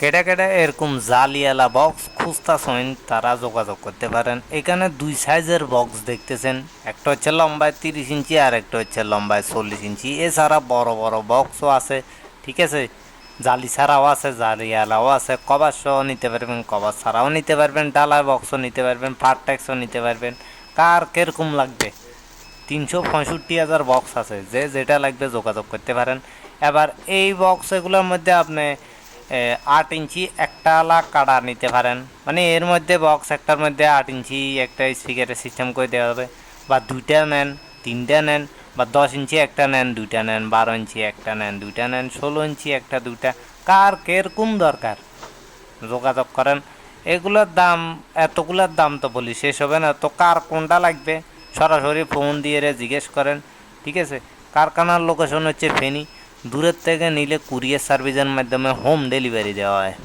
কেটে কেটে এরকম জালিয়ালা বক্স খুঁজতেছেন, তারা যোগাযোগ করতে পারেন। এখানে দুই সাইজের বক্স দেখতেছেন। একটা হচ্ছে লম্বায় তিরিশ ইঞ্চি, আর একটা হচ্ছে লম্বায় চল্লিশ ইঞ্চি। এছাড়া বড় বড় বক্সও আছে, ঠিক আছে? জালি ছাড়াও আছে, জালিয়ালাও আছে। কভার নিতে পারবেন, কভার ছাড়াও নিতে পারবেন ডালার বক্সও নিতে পারবেন ফারটেক্সও নিতে পারবেন। কার কীরকম লাগবে? তিনশো পঁয়ষট্টি হাজার বক্স আছে। যে যেটা লাগবে যোগাযোগ করতে পারেন। এবার এই বক্স এগুলোর মধ্যে আপনি আট ইঞ্চি একটা আলা কাটা নিতে পারেন। মানে এর মধ্যে বক্স একটার মধ্যে আট ইঞ্চি একটা স্পিকারের সিস্টেম করে দেওয়া হবে। বা দুইটা নেন, তিনটা নেন, বা দশ ইঞ্চি একটা নেন, দুইটা নেন, বারো ইঞ্চি একটা নেন, দুইটা নেন, ষোলো ইঞ্চি একটা, দুইটা, কার কীরকম দরকার? যোগাযোগ করেন। এগুলোর দাম, এতগুলোর দাম তো বলি, শেষ হবে না। তো কার কোনটা লাগবে? সরাসরি ফোন দিয়ে জিজ্ঞেস করেন। ঠিক আছে? কারখানার লোকেশন হচ্ছে ফেনি। দূরের থেকে নিলে কুরিয়ার সার্ভিসের মাধ্যমে হোম ডেলিভারি দেওয়া হয়